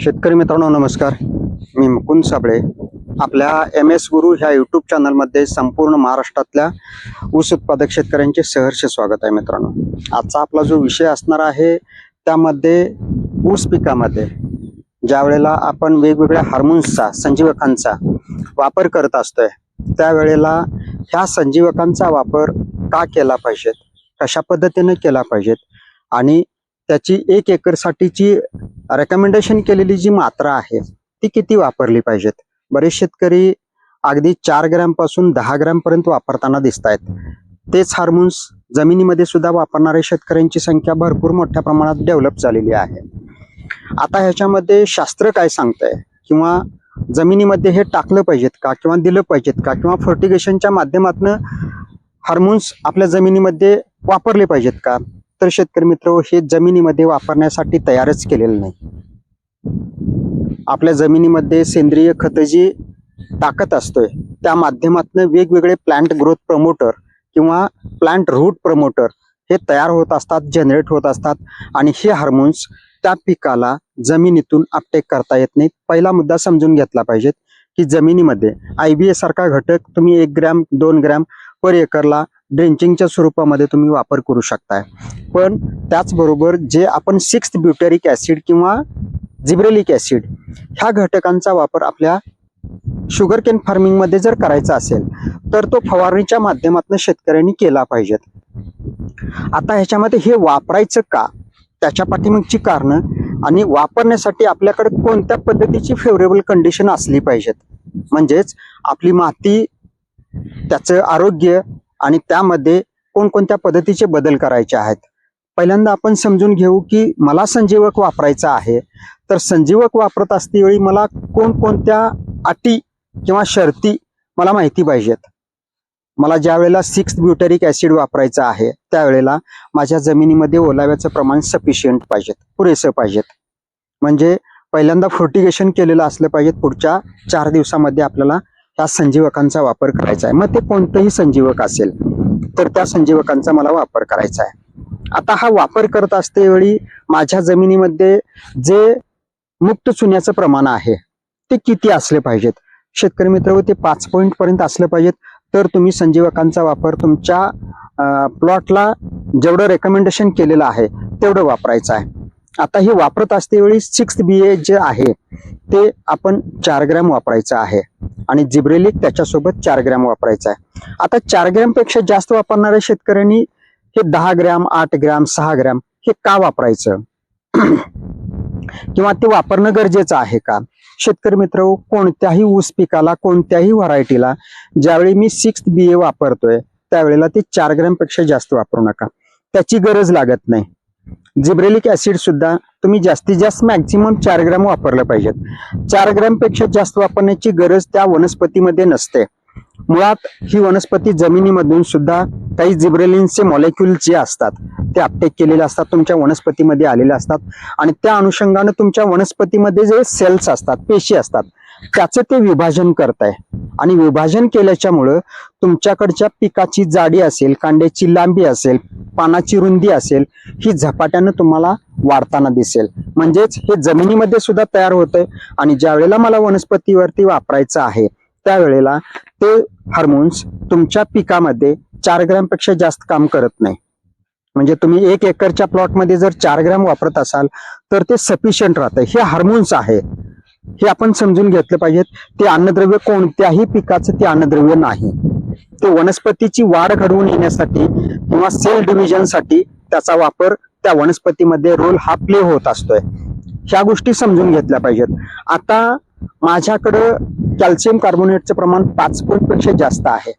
शेतकरी मित्रांनो नमस्कार. मी मुकुंद साबळे. आपल्या एम एस गुरु ह्या यूट्यूब चॅनलमध्ये संपूर्ण महाराष्ट्रातल्या ऊस उत्पादक शेतकऱ्यांचे सहर्ष स्वागत आहे मित्रांनो. आजचा आपला जो विषय असणार आहे त्यामध्ये ऊस पिकामध्ये ज्या वेळेला आपण वेगवेगळ्या हार्मोन्सचा संजीवकांचा वापर करत असतोय त्यावेळेला ह्या संजीवकांचा वापर का केला पाहिजेत? कशा पद्धतीने केला पाहिजेत? आणि त्याची एक एकरसाठीची रेकमेंडेशन केलेली जी मात्रा आहे ती किती वापरली पाहिजेत? बरेच शेतकरी अगदी चार ग्रॅमपासून दहा ग्रॅमपर्यंत वापरताना दिसत आहेत तेच हार्मोन्स जमिनीमध्ये सुद्धा वापरणाऱ्या शेतकऱ्यांची संख्या भरपूर मोठ्या प्रमाणात डेव्हलप झालेली आहे. आता ह्याच्यामध्ये शास्त्र काय सांगतंय? किंवा जमिनीमध्ये हे टाकलं पाहिजेत का? किंवा दिलं पाहिजेत का? किंवा फर्टिगेशनच्या माध्यमातून हार्मोन्स आपल्या जमिनीमध्ये वापरले पाहिजेत का? तर शेतकरी मित्र हे जमिनीमध्ये वापरण्यासाठी तयारच केलेलं नाही. आपल्या जमिनीमध्ये सेंद्रिय खत जी टाकत असतोय त्या माध्यमातून वेगवेगळे प्लांट ग्रोथ प्रमोटर किंवा प्लांट रूट प्रमोटर हे तयार होत असतात जनरेट होत असतात आणि हे हार्मोन्स त्या पिकाला जमिनीतून अपटेक करता येत नाहीत. पहिला मुद्दा समजून घेतला पाहिजेत की जमिनीमध्ये आय बी ए सारखा घटक तुम्ही एक ग्रॅम दोन ग्रॅम पर एकरला ड्रेंचिंगच्या स्वरूपामध्ये तुम्ही वापर करू शकताय. पण त्याचबरोबर जे आपण सिक्स्थ ब्युटेरिक ऍसिड किंवा जिब्रेलिक ऍसिड ह्या घटकांचा वापर आपल्या शुगर केन फार्मिंगमध्ये जर करायचा असेल तर तो फवारणीच्या माध्यमातून शेतकऱ्यांनी केला पाहिजेत आता ह्याच्यामध्ये हे वापरायचं का? त्याच्या पाठीमागची कारणं आणि वापरण्यासाठी आपल्याकडे कोणत्या पद्धतीची फेवरेबल कंडिशन असली पाहिजेत? म्हणजेच आपली माती त्याचं आरोग्य आणि त्यामध्ये कोणकोणत्या पद्धतीचे बदल करायचे आहेत? पहिल्यांदा आपण समजून घेऊ की मला संजीवक वापरायचा आहे. तर संजीवक वापरत असतेवेळी मला कोणकोणत्या अटी किंवा शर्ती मला माहिती पाहिजेत? मला ज्या वेळेला सिक्स ब्युटेरिक ऍसिड वापरायचं आहे त्यावेळेला माझ्या जमिनीमध्ये ओलाव्याचं प्रमाण सफिशियंट पाहिजेत पुरेसं पाहिजेत. म्हणजे पहिल्यांदा फर्टिगेशन केलेलं असलं पाहिजेत पुढच्या चार दिवसामध्ये आपल्याला त्या संजीवकांचा वापर करायचा आहे. मग ते कोणतंही संजीवक असेल तर त्या संजीवकांचा मला वापर करायचा आहे. आता हा वापर करत असते वेळी माझ्या जमिनीमध्ये जे मुक्त चुन्याचं प्रमाण आहे ते किती असले पाहिजेत? शेतकरी मित्र ते पाच पॉईंट पर्यंत असले पाहिजेत. तर तुम्ही संजीवकांचा वापर तुमच्या प्लॉटला जेवढं रेकमेंडेशन केलेलं आहे तेवढं वापरायचं आहे. आता हे वापरत असतेवेळी सिक्स्थ सिक्स बी ए जे आहे ते आपण चार ग्रॅम वापरायचं आहे. आणि जिब्रेलिक त्याच्यासोबत चार ग्रॅम वापरायचं आहे. आता चार ग्रॅमपेक्षा जास्त वापरणाऱ्या शेतकऱ्यांनी हे दहा ग्रॅम आठ ग्रॅम सहा ग्रॅम हे का वापरायचं? किंवा ते वापरणं गरजेचं आहे का? शेतकरी मित्र कोणत्याही ऊस पिकाला कोणत्याही व्हरायटीला ज्यावेळी मी सिक्स बी ए वापरतोय त्यावेळेला ते चार ग्रॅमपेक्षा जास्त वापरू नका. त्याची गरज लागत नाही. जिब्रेलिक ऍसिड सुद्धा तुम्ही जास्तीत जास्त मॅक्झिमम चार ग्रॅम वापरलं पाहिजेत. चार ग्रॅमपेक्षा जास्त वापरण्याची गरज त्या वनस्पतीमध्ये नसते. मुळात ही वनस्पती जमिनीमधून सुद्धा काही जिब्रेलिनचे मॉलेक्युल जे असतात ते अपटेक केलेले असतात तुमच्या वनस्पतीमध्ये आलेले असतात. आणि त्या अनुषंगानं तुमच्या वनस्पतीमध्ये जे सेल्स असतात पेशी असतात त्याचं ते विभाजन करताय. आणि विभाजन केल्याच्यामुळं तुमच्याकडच्या पिकाची जाडी असेल कांड्याची लांबी असेल पानाची रुंदी असेल ही झपाट्यानं तुम्हाला वाढताना दिसेल. म्हणजेच हे जमिनीमध्ये सुद्धा तयार होतंय आणि ज्या वेळेला मला वनस्पतीवरती वापरायचं आहे त्यावेळेला ते हार्मोन्स तुमच्या पिकामध्ये चार ग्रॅमपेक्षा जास्त काम करत नाही. म्हणजे तुम्ही एक एकरच्या प्लॉटमध्ये जर चार ग्रॅम वापरत असाल तर ते सफिशियंट राहतं हे हार्मोन्स आहे. हे आपण समजून घेतलं पाहिजेत ते अन्नद्रव्य कोणत्याही पिकाचं ते अन्नद्रव्य नाही. ते वनस्पतीची वाढ घडवून येण्यासाठी किंवा सेल डिव्हिजनसाठी त्याचा वापर त्या वनस्पतीमध्ये रोल हा प्ले होत असतोय. ह्या गोष्टी समजून घेतल्या पाहिजेत. आता माझ्याकडं कॅल्शियम कार्बोनेटचं प्रमाण पाच पॉईंटपेक्षा जास्त आहे.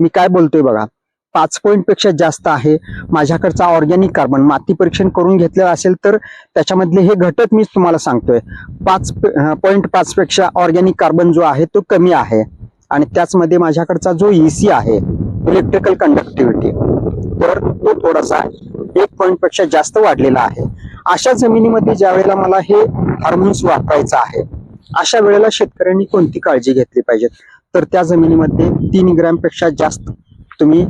मी काय बोलतोय बघा? पाच पॉईंटपेक्षा जास्त आहे. माझ्याकडचा ऑर्गॅनिक कार्बन माती परीक्षण करून घेतलेलं असेल तर त्याच्यामधले हे घटक मीच तुम्हाला सांगतोय. पाच पॉईंट पाचपेक्षा ऑर्गॅनिक कार्बन जो आहे तो कमी आहे. आणि त्याचमध्ये माझ्याकडचा जो ईसी आहे इलेक्ट्रिकल कंडक्टिव्हिटी तर तो थोडासा एक पॉईंटपेक्षा जास्त वाढलेला आहे. अशा जमिनीमध्ये ज्या वेळेला मला हे हार्मोन्स वापरायचं आहे अशा वेळेला शेतकऱ्यांनी कोणती काळजी घेतली पाहिजे? तर त्या जमिनीमध्ये तीन ग्रॅमपेक्षा जास्त तुम्ही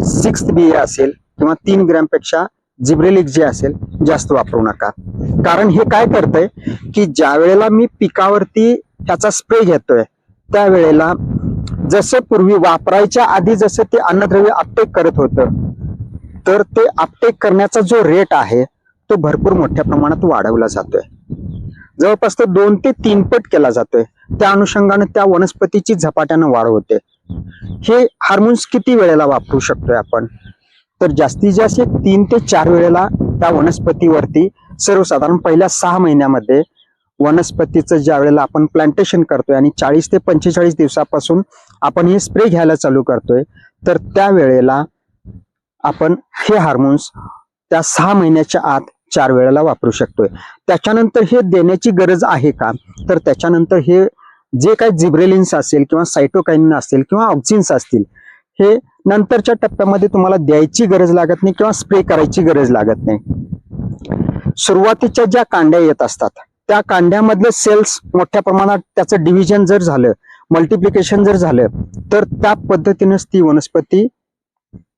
सिक्स बी ए असेल किंवा तीन ग्रॅमपेक्षा जिब्रेलिक जे असेल जास्त वापरू नका. कारण हे काय करतंय की ज्या वेळेला मी पिकावरती ह्याचा स्प्रे घेतोय त्यावेळेला जसं पूर्वी वापरायच्या आधी जसं ते अन्नद्रव्य अपटेक करत होतं तर ते अपटेक करण्याचा जो रेट आहे तो भरपूर मोठ्या प्रमाणात वाढवला जातोय. जवळपास तो दोन ते तीन पट केला जातोय. त्या अनुषंगाने त्या वनस्पतीची झपाट्यानं वाढ होते. हे हार्मोन्स किती वेळेला वापरू शकतोय आपण? तर जास्तीत जास्त तीन ते चार वेळेला त्या वनस्पतीवरती सर्वसाधारण पहिल्या सहा महिन्यामध्ये वनस्पतीचं ज्या वेळेला आपण प्लांटेशन करतोय आणि चाळीस ते पंचेचाळीस दिवसापासून आपण हे स्प्रे घ्यायला चालू करतोय तर त्या वेळेला आपण हे हार्मोन्स त्या सहा महिन्याच्या आत चार वेळेला वापरू शकतोय. त्याच्यानंतर हे देण्याची गरज आहे का? तर त्याच्यानंतर हे जे काही जिब्रेलिन्स असेल किंवा सायटोकाइन असेल किंवा ऑक्सिन्स असतील हे नंतरच्या टप्प्यामध्ये तुम्हाला द्यायची गरज लागत नाही किंवा स्प्रे करायची गरज लागत नाही. सुरुवातीच्या ज्या कांड्या येत असतात त्या कांड्यामधले सेल्स मोठ्या प्रमाणात त्याचं डिव्हिजन जर झालं मल्टिप्लिकेशन जर झालं तर त्या पद्धतीनेच ती वनस्पती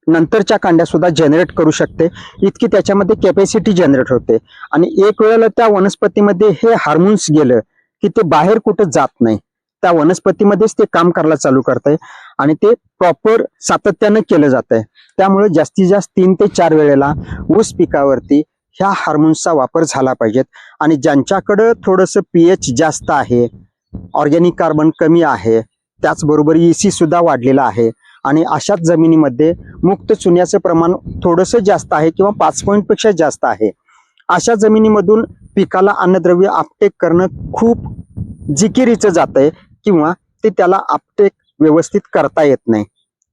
नंतरच्या कांड्या सुद्धा जनरेट करू शकते. इतकी त्याच्यामध्ये कॅपॅसिटी जनरेट होते. आणि एक वेळेला त्या वनस्पतीमध्ये हे हार्मोन्स गेलं की ते बाहेर कुठं जात नाही. त्या वनस्पतीमध्येच ते काम करायला चालू करतंय आणि ते प्रॉपर सातत्यानं केलं जात आहे त्यामुळे जास्तीत जास्त तीन ते चार वेळेला ऊस पिकावरती ह्या हार्मोन्सचा वापर झाला पाहिजेत. आणि ज्यांच्याकडं थोडंसं पीएच जास्त आहे ऑर्गॅनिक कार्बन कमी आहे त्याचबरोबर ईसी सुद्धा वाढलेला आहे. आणि अशाच जमिनीमध्ये मुक्त चुन्याचं प्रमाण थोडंसं जास्त आहे किंवा पाच पॉईंटपेक्षा जास्त आहे. अशा जमिनीमधून पिकाला अन्नद्रव्य आपटेक करणं खूप जिकिरीचं जात आहे किंवा ते त्याला आपटेक व्यवस्थित करता येत नाही.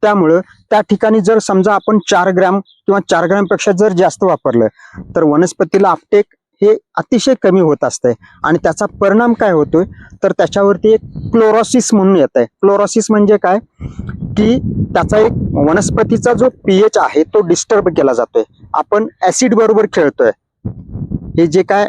त्यामुळं त्या ठिकाणी जर समजा आपण चार ग्रॅम किंवा चार ग्रॅमपेक्षा जर जास्त वापरलं तर वनस्पतीला आपटेक हे अतिशय कमी होत असतंय. आणि त्याचा परिणाम काय होतोय? तर त्याच्यावरती एक क्लोरोसिस म्हणून येत आहे क्लोरॉसिस म्हणजे काय? की त्याचा एक वनस्पतीचा जो पीएच आहे तो डिस्टर्ब केला जातोय. आपण ऍसिड बरोबर खेळतोय. हे जे काय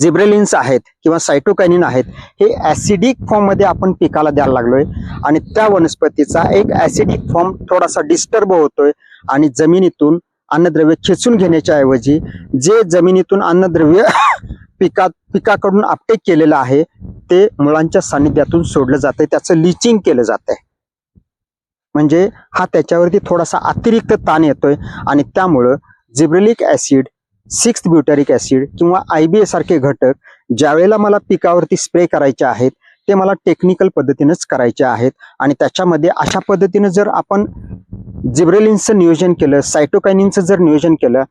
जिब्रेलिन्स आहेत किंवा सायटोकॅनिन आहेत हे ऍसिडिक फॉर्ममध्ये आपण पिकाला द्यायला लागलोय. आणि त्या वनस्पतीचा एक ऍसिडिक फॉर्म थोडासा डिस्टर्ब होतोय आणि जमिनीतून अन्नद्रव्य खेचून घेण्याच्या ऐवजी जे जमिनीतून अन्नद्रव्य पिकात पिकाकडून आपटेक केलेलं आहे ते मुळांच्या सानिध्यातून सोडलं जातंय. त्याचं लिचिंग केलं जात आहे म्हणजे हा त्याच्यावरती थोडासा अतिरिक्त ताण येतोय आणि त्यामुळं gibberellic acid six butyric acid किंवा आय बी सारखे घटक ज्यावेळेला मला पिकावरती स्प्रे करायचे आहेत ते मला टेक्निकल पद्धतीनेच करायचे आहेत. आणि त्याच्यामध्ये अशा पद्धतीनं जर आपण जिब्रेलिन्सचं नियोजन केलं सायटोकायनिनचं जर नियोजन केलं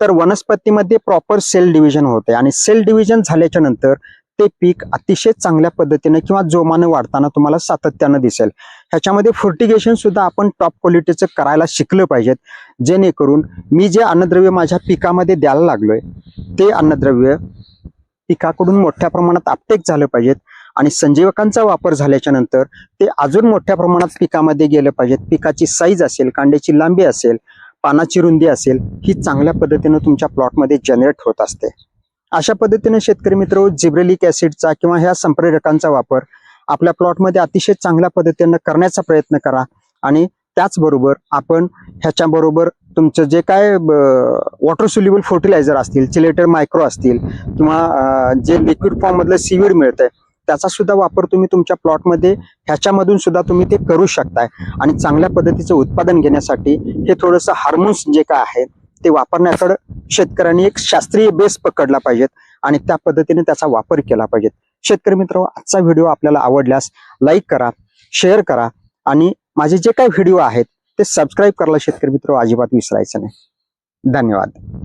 तर वनस्पतीमध्ये प्रॉपर सेल डिव्हिजन होते आणि सेल डिव्हिजन झाल्याच्यानंतर ते पीक अतिशय चांगल्या पद्धतीने किंवा जोमानं वाढताना तुम्हाला सातत्यानं दिसेल. ह्याच्यामध्ये फर्टिगेशन सुद्धा आपण टॉप क्वालिटीचं करायला शिकलं पाहिजेत. जेणेकरून मी जे अन्नद्रव्य माझ्या पिकामध्ये द्यायला लागलोय ते अन्नद्रव्य पिकाकडून मोठ्या प्रमाणात आपटेक झालं पाहिजेत आणि संजीवकांचा वापर झाल्याच्यानंतर ते अजून मोठ्या प्रमाणात पिकामध्ये गेलं पाहिजेत. पिकाची साईज असेल कांड्याची लांबी असेल पानाची रुंदी असेल ही चांगल्या पद्धतीनं तुमच्या प्लॉटमध्ये जनरेट होत असते. अशा पद्धतीने शेतकरी मित्र जिब्रेलिक ऍसिडचा किंवा ह्या संप्रेरकांचा वापर आपल्या प्लॉटमध्ये अतिशय चांगल्या पद्धतीनं करण्याचा प्रयत्न करा. आणि त्याचबरोबर आपण ह्याच्याबरोबर तुमचं जे काय वॉटर सोल्युबल फर्टिलायझर असतील चिलेटर मायक्रो असतील किंवा जे लिक्विड फॉर्म मधलं सीवीड मिळतंय त्याचा सुद्धा वापर तुम्ही तुमच्या प्लॉटमध्ये ह्याच्यामधून सुद्धा तुम्ही ते करू शकताय. आणि चांगल्या पद्धतीचं उत्पादन घेण्यासाठी हे थोडंसं हार्मोन्स जे काय आहे ते वापरण्याकडं शेतकऱ्यांनी एक शास्त्रीय बेस पकडला पाहिजेत आणि त्या पद्धतीने त्याचा वापर केला पाहिजेत. शेतकरी मित्र आजचा व्हिडिओ आपल्याला आवडल्यास लाईक करा शेअर करा आणि माझे जे काही व्हिडिओ आहेत ते सबस्क्राईब करायला शेतकरी मित्र अजिबात विसरायचं नाही. धन्यवाद.